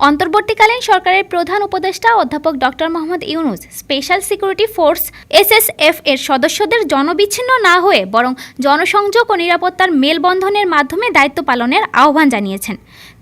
অন্তর্বর্তীকালীন সরকারের প্রধান উপদেষ্টা অধ্যাপক doctor Mohammad Yunus, special security force SSF এর সদস্যদের জনবিচ্ছিন্ন না হয়ে বরং জনসংযোগ ও নিরাপত্তার মেলবন্ধনের মাধ্যমে দায়িত্ব পালনের আহ্বান জানিয়েছেন।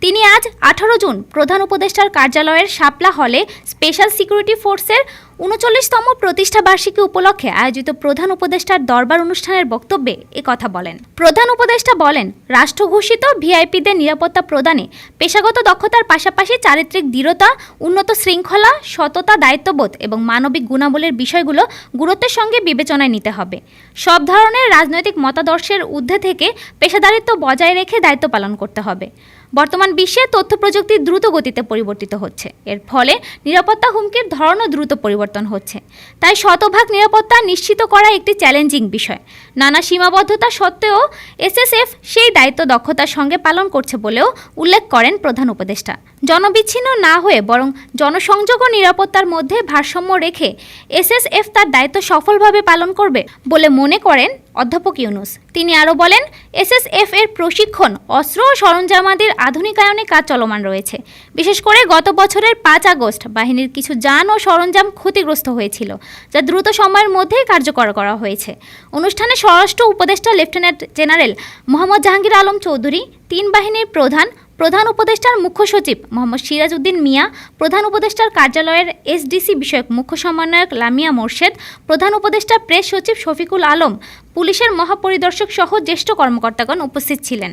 তিনি আজ আঠারো জুন প্রধান উপদেষ্টার কার্যালয়ের শাপলা হলে স্পেশাল সিকিউরিটি ফোর্সের উনচল্লিশতম প্রতিষ্ঠা বার্ষিকী উপলক্ষে আয়োজিত প্রধান উপদেষ্টার দরবার অনুষ্ঠানের বক্তব্যে কথা বলেন। প্রধান উপদেষ্টা বলেন রাষ্ট্র ঘোষিত ভিআইপিদের নিরাপত্তা প্রদানে পেশাগত দক্ষতার পাশাপাশি চারিত্রিক দৃঢ়তা, উন্নত শৃঙ্খলা, সততা, দায়িত্ববোধ এবং মানবিক গুণাবলীর বিষয়গুলো গুরুত্বের সঙ্গে বিবেচনায় নিতে হবে। সব ধরনের রাজনৈতিক মতাদর্শের ঊর্ধ্বে থেকে পেশাদারিত্ব বজায় রেখে দায়িত্ব পালন করতে হবে। বর্তমান বিশ্বে তথ্য প্রযুক্তি দ্রুত গতিতে পরিবর্তিত হচ্ছে। এর ফলে নিরাপত্তা হুমকির ধরনও দ্রুত পরিবর্তন হচ্ছে। তাই শতভাগ নিরাপত্তা নিশ্চিত করা একটি চ্যালেঞ্জিং বিষয়। নানা সীমাবদ্ধতা সত্ত্বেও এসএসএফ সেই দায়িত্ব দক্ষতার সঙ্গে পালন করছে বলেও উল্লেখ করেন প্রধান উপদেষ্টা। জনবিচ্ছিন্ন না হয়ে বরং জনসংযোগ ও নিরাপত্তার মধ্যে ভারসাম্য রেখে এসএসএফ তার দায়িত্ব সফলভাবে পালন করবে বলে মনে করেন অধ্যাপক ইউনুস। তিনি আরও বলেন, এসএসএফ এর প্রশিক্ষণ, অস্ত্র ও সরঞ্জামাদির আধুনিকায়নে কাজ চলমান রয়েছে। বিশেষ করে গত বছরের পাঁচ আগস্ট বাহিনীর কিছু যান ও সরঞ্জাম ক্ষতিগ্রস্ত হয়েছিল, যা দ্রুত সময়ের মধ্যেই কার্যকর করা হয়েছে। অনুষ্ঠানে স্বরাষ্ট্র উপদেষ্টা লেফটেন্যান্ট জেনারেল মোহাম্মদ জাহাঙ্গীর আলম চৌধুরী, তিন বাহিনীর প্রধান প্রধান উপদেষ্টার মুখ্য সচিব মোহাম্মদ সিরাজ উদ্দিন মিয়া, প্রধান উপদেষ্টার কার্যালয়ের এসডিসি বিষয়ক মুখ্য সমন্বয়ক লামিয়া মোর্শেদ, প্রধান উপদেষ্টা প্রেস সচিব শফিকুল আলম, পুলিশের মহাপরিদর্শক সহ জ্যেষ্ঠ কর্মকর্তাগণ উপস্থিত ছিলেন।